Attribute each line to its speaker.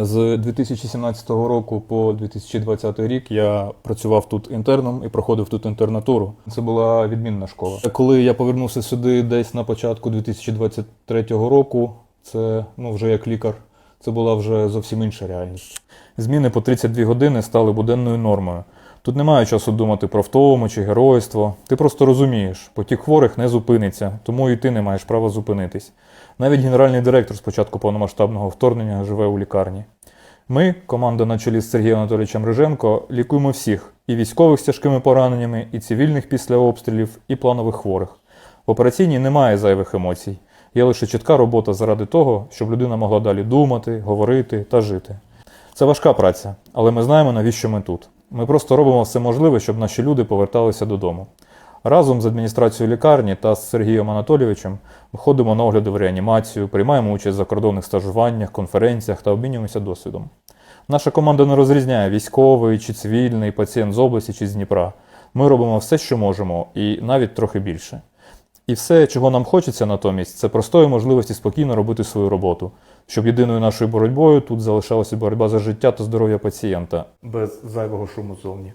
Speaker 1: З 2017 року по 2020 рік я працював тут інтерном і проходив тут інтернатуру. Це була відмінна школа. Коли я повернувся сюди десь на початку 2023 року, це ну вже як лікар, це була вже зовсім інша реальність. Зміни по 32 години стали буденною нормою. Тут немає часу думати про втому чи геройство. Ти просто розумієш, потік хворих не зупиниться, тому і ти не маєш права зупинитись. Навіть генеральний директор з початку повномасштабного вторгнення живе у лікарні. Ми, команда на чолі з Сергієм Анатолійовичем Риженко, лікуємо всіх і військових з тяжкими пораненнями, і цивільних після обстрілів, і планових хворих. В операційній немає зайвих емоцій. Є лише чітка робота заради того, щоб людина могла далі думати, говорити та жити. Це важка праця, але ми знаємо, навіщо ми тут. Ми просто робимо все можливе, щоб наші люди поверталися додому. Разом з адміністрацією лікарні та з Сергієм Анатолійовичем ми ходимо на огляди в реанімацію, приймаємо участь в закордонних стажуваннях, конференціях та обмінюємося досвідом. Наша команда не розрізняє військовий чи цивільний, пацієнт з області чи з Дніпра. Ми робимо все, що можемо, і навіть трохи більше. І все, чого нам хочеться натомість, це простої можливості спокійно робити свою роботу, щоб єдиною нашою боротьбою тут залишалася боротьба за життя та здоров'я пацієнта без зайвого шуму зовні.